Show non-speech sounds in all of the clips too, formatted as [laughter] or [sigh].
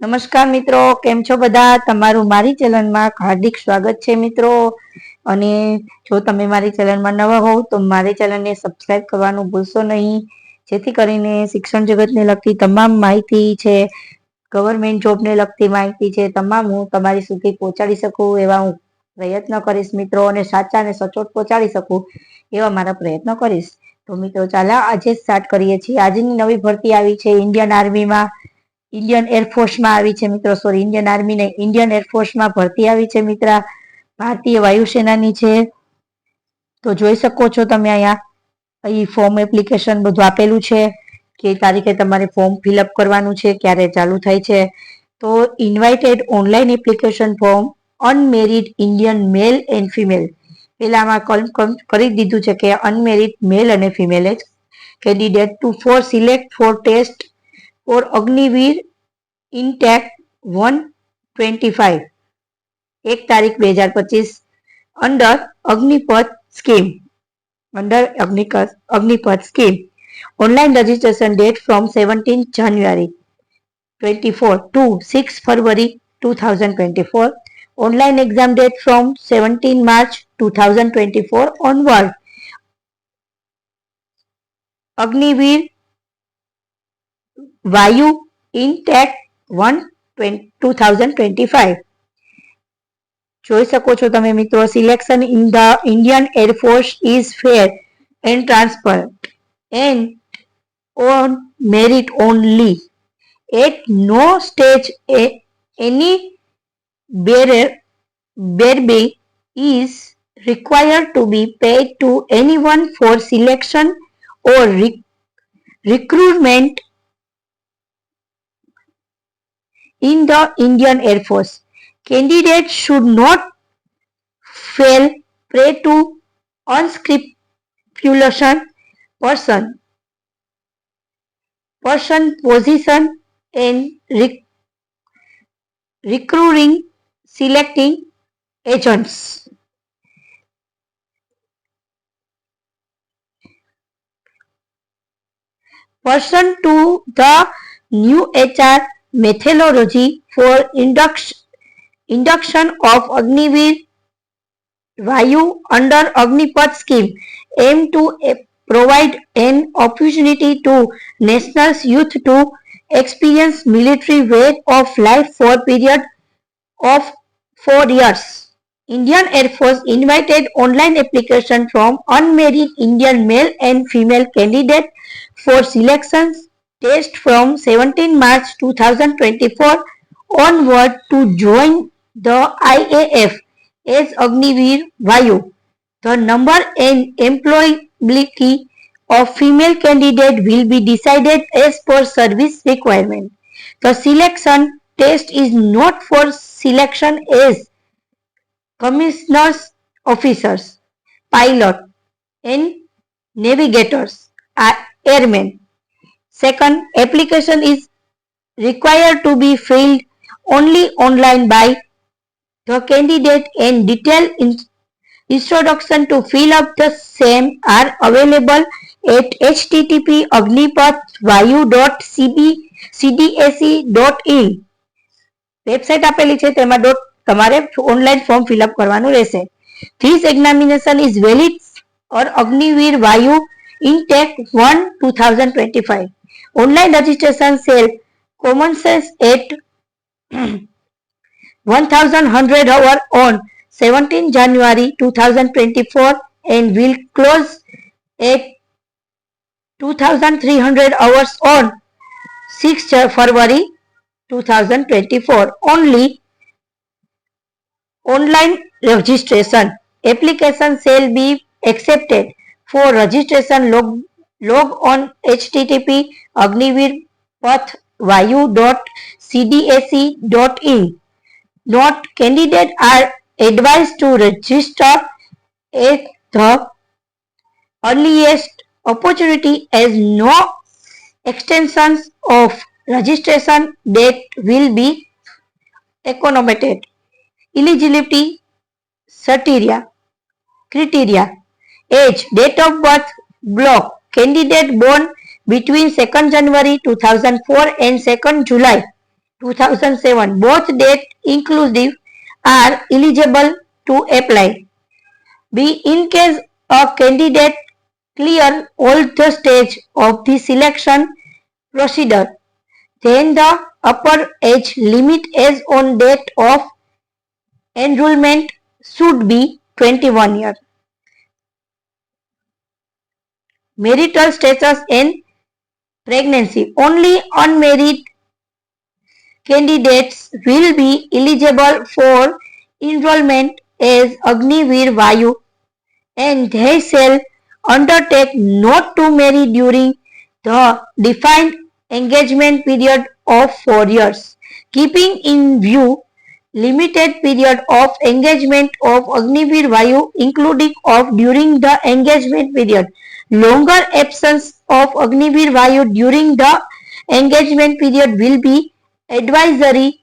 નમસ્કાર મિત્રો, કેમ છો બધા? તમારું મારી ચેનલમાં હાર્દિક સ્વાગત છે મિત્રો. અને જો તમે મારી ચેનલમાં નવા હોવ તો મારી ચેનલને સબસ્ક્રાઇબ કરવાનું ભૂલશો નહીં. જેથી કરીને શિક્ષણ જગતને લગતી તમામ માહિતી છે, ગવર્મેન્ટ જોબને લગતી માહિતી છે, તમામ હું તમારી સુધી પહોંચાડી શકું એવા હું પ્રયત્ન કરીશ મિત્રો અને સાચા અને સચોટ પહોંચાડી શકું એવા મારા પ્રયત્નો કરીશ. તો મિત્રો ચાલો આજે સ્ટાર્ટ કરીએ છીએ. આજની નવી ભરતી આવી છે ઇન્ડિયન આર્મીમાં ઇન્ડિયન એરફોર્સમાં આવી છે મિત્રો. સોરી ઇન્ડિયન આર્મી ને ઇન્ડિયન એરફોર્સમાં ભરતી આવી છે મિત્રા. ભારતીય વાયુસેનાની છે. તો જોઈ શકો છો તમે અહીંયા. અહીં ફોર્મ એપ્લિકેશન બધું આપેલું છે કે તારીખે તમારે ફોર્મ ફિલઅપ કરવાનું છે, ક્યારે ચાલુ થાય છે. તો invited online application form unmarried Indian male and female confirm કરી દીધું છે કે અનમેરિડ મેલ અને female candidate to for select for test Four Agniveer intake one twenty five એક તારીખ બે હજાર પચીસ under Agnipath scheme under Agnipath Agnipath scheme online registration date from seventeen January twenty four to six February two thousand twenty four online exam date from 17 March 2024 onward. Agniveer Vayu Intake 1 2025 જોઈ શકો છો તમે મિત્રો selection in the Indian air force is fair and transparent and on merit only at no stage any bearer Berbe is required to be paid to anyone for selection or rec- recruitment in the Indian Air Force. Candidates should not fall prey to unscrupulous person, person, position, and rec- recruiting selecting agents. Person to the new HR methodology for induction, induction of Agniveer Vayu under Agnipath scheme aim to eh, provide an opportunity to national youth to experience military way of life for period of four years. Indian Air Force invited online application from unmarried Indian male and female candidates for selections test from 17 March 2024 onward to join the IAF as Agniveer Vayu. The number and employability of female candidate will be decided as per service requirement. The selection test is not for selection as commissioners officers, pilot and navigators airmen. Second, application is required to be filled only online by the candidate and detailed in- introduction to fill up the same are available at http agnipathvayu.cdse.in website આપેલી છે તેમાં dot તમારે online form fill up કરવાનું રહેશે this examination is valid or Agniveer Vayu intake one two thousand twenty five Online registration sale commences at [clears throat] 1100 hour on 17 January 2024 and will close at 2300 hours on 6 February 2024 only online registration application shall be accepted. For registration log log on http agniveer path vayu.cdac.in not candidate are advised to register at the earliest opportunity as no extensions of registration date will be accommodated. Eligibility criteria criteria age date of birth block candidate born between 2nd January 2004 and 2nd July 2007. Both date inclusive are eligible to apply. B. In case a candidate clear all the stage of the selection procedure, then the upper age limit as on date of enrollment should be 21 years. Marital status and pregnancy. Only unmarried candidates will be eligible for enrollment as Agni Vir Vayu and they shall undertake not to marry during the defined engagement period of four years, keeping in view limited period of engagement of Agniveer Vayu including of during the engagement period. Longer absence of Agniveer Vayu during the engagement period will be advisory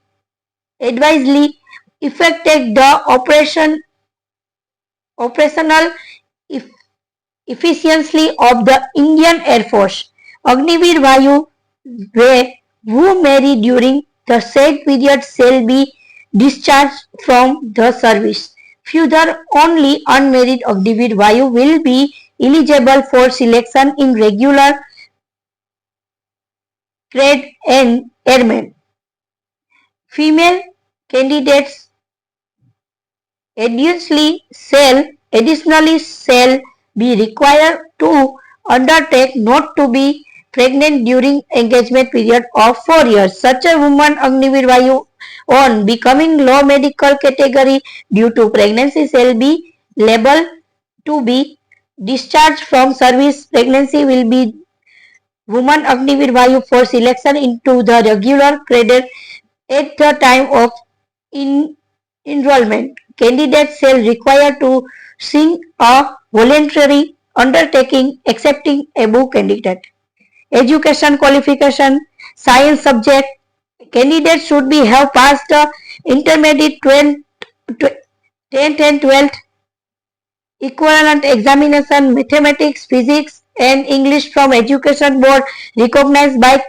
advisedly affected the operation operational eff- efficiency of the Indian Air Force. Agniveer Vayu who marry during the said period shall be discharged from the service. Further, only unmarried Agniveer Vayu will be eligible for selection in regular grade and airmen. Female candidates additionally shall additionally shall be required to undertake not to be pregnant during engagement period of four years. Such a woman Vayu on becoming low medical category due to pregnancy shall be labeled to be discharged from service. Pregnancy will be woman Agniveer Vayu for selection into the regular cadre at the time of in enrollment. Candidates shall require to sing a voluntary undertaking accepting above candidate. Education qualification, science subject. Candidates should be have passed the intermediate 12, 10th and 12th equivalent examination, mathematics, physics, and English from Education Board recognized by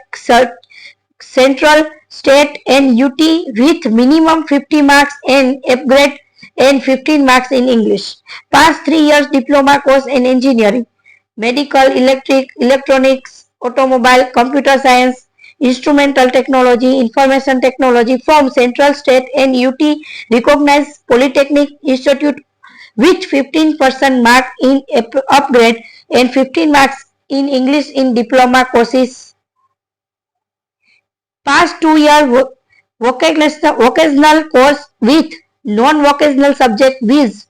Central, State, and UT with minimum 50 marks and upgrade and 15 marks in English. Past three years diploma course in engineering, medical, electric, electronics, automobile, computer science, instrumental technology, information technology from Central State and UT recognized Polytechnic Institute with 15% mark in up- upgrade and 15 marks in English in diploma courses. Past two year vocational, course with non-vocational subject with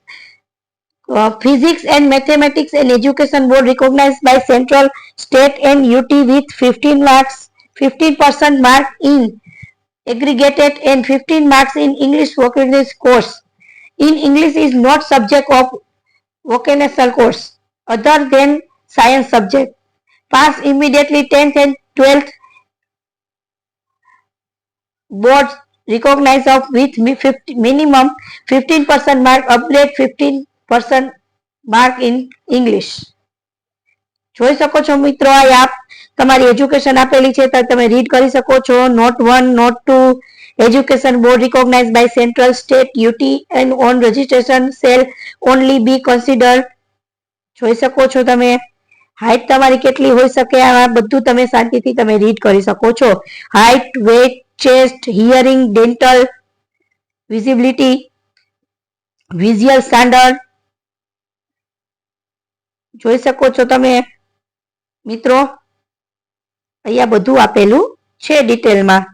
uh, physics and mathematics and education board recognized by central state and ut with 15 marks 15% mark in aggregated and 15 marks in english vocational course in english is not subject of vocational course other than science subject pass immediately 10th and 12th boards recognized of with mi- 50, minimum 15% mark upgrade 15% mark in english જોઈ શકો છો મિત્રો આ app તમારી education આપેલી છે તમે read કરી શકો છો note one note two education board recognise by central state UT and on registration cell only be consider જોઈ શકો છો તમે. હાઇટ તમારી કેટલી હોઈ શકે? આ બધું તમે શાંતિથી તમે રીડ કરી શકો છો. Height weight chest hearing dental visibility visual standard જોઈ શકો છો તમે. મિત્રો, અહીંયા બધું આપેલું છે ડિટેલમાં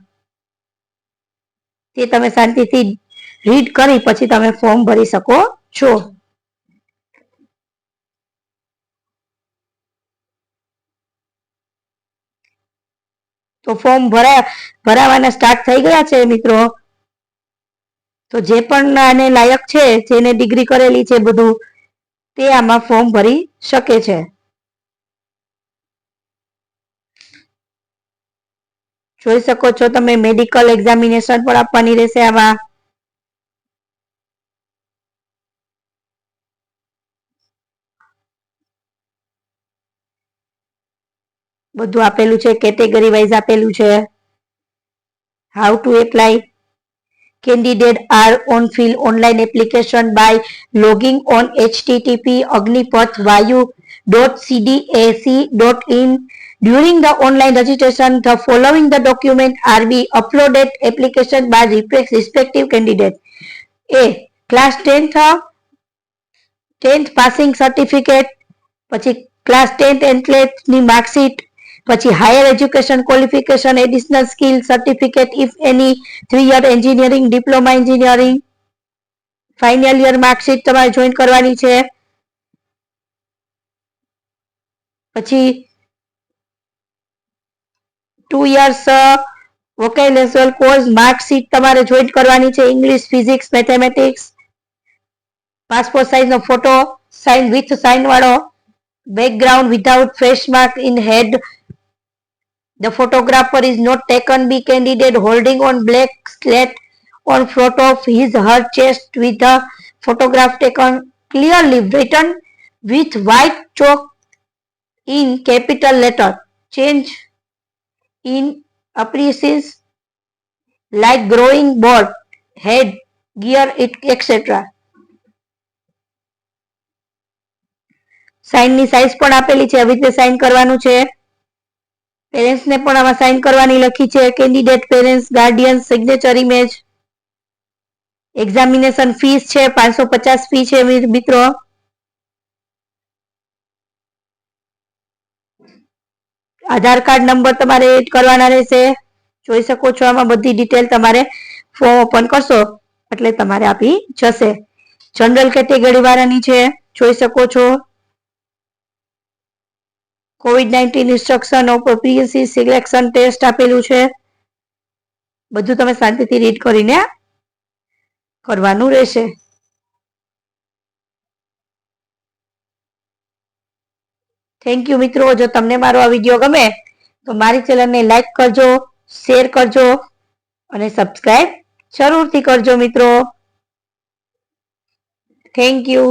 તે તમે શાંતિથી રીડ કરી પછી તમે ફોર્મ ભરી શકો છો. તો ફોર્મ ભરા, ભરાવાના સ્ટાર્ટ થઈ ગયા છે મિત્રો. તો જે પણ આને લાયક છે, જેને ડિગ્રી કરેલી છે બધું, તે આમાં ફોર્મ ભરી શકે છે. જોઈ શકો છો તમે મેડિકલ એક્ઝામિનેશન પણ આપવાની રહેશે આવા. બધું આપેલું છે કેટેગરી વાઇઝ આપેલું છે. How to apply candidate are on fill online application by logging on HTTP Agnipath Vayu dot CDAC dot in during the online registration the following the document are be uploaded application by respective candidate a class 10th 10th passing certificate પછી class tenth એન્થલેટની marksheet પછી higher education qualification additional skill certificate if any three year engineering diploma engineering final year marksheet તમારે join કરવાની છે પછી Two years vocational course marksheet તમારે join કરવાની છે English physics mathematics passport size no photo sign with sign વાળો background without face mark in head. The photographer is not taken by candidate holding on black slate on front of his her chest with a photograph taken clearly written with white chalk in capital letter. Change in apprentices like growing board, head, gear, etc. સાઇનની size પણ આપેલી છે આવી રીતે sign કરવાનું છે. Parents ને પણ આમાં સાઇન કરવાની લખી છે candidate parents guardian signature image examination fees છે પાંચસો પચાસ ફી છે મિત્રો. આધાર કાર્ડ નંબર તમારે એડ કરવાના રહેશે. જોઈ શકો છો આમાં બધી ડિટેલ તમારે ફોર્મ ઓપન કરશો, એટલે તમારે આપી જશે. જનરલ કેટેગરી વાળાની છે, જોઈ શકો છો. COVID nineteen instruction of selection test આપેલું છે. બધું તમે શાંતિથી રીડ કરીને કરવાનું રહેશે. થેન્ક યુ મિત્રો. જો તમને મારો આ વીડિયો ગમે, તો મારી ચેનલને લાઈક કરજો શેર કરજો અને સબસ્ક્રાઈબ જરૂરથી કરજો, મિત્રો. Thank you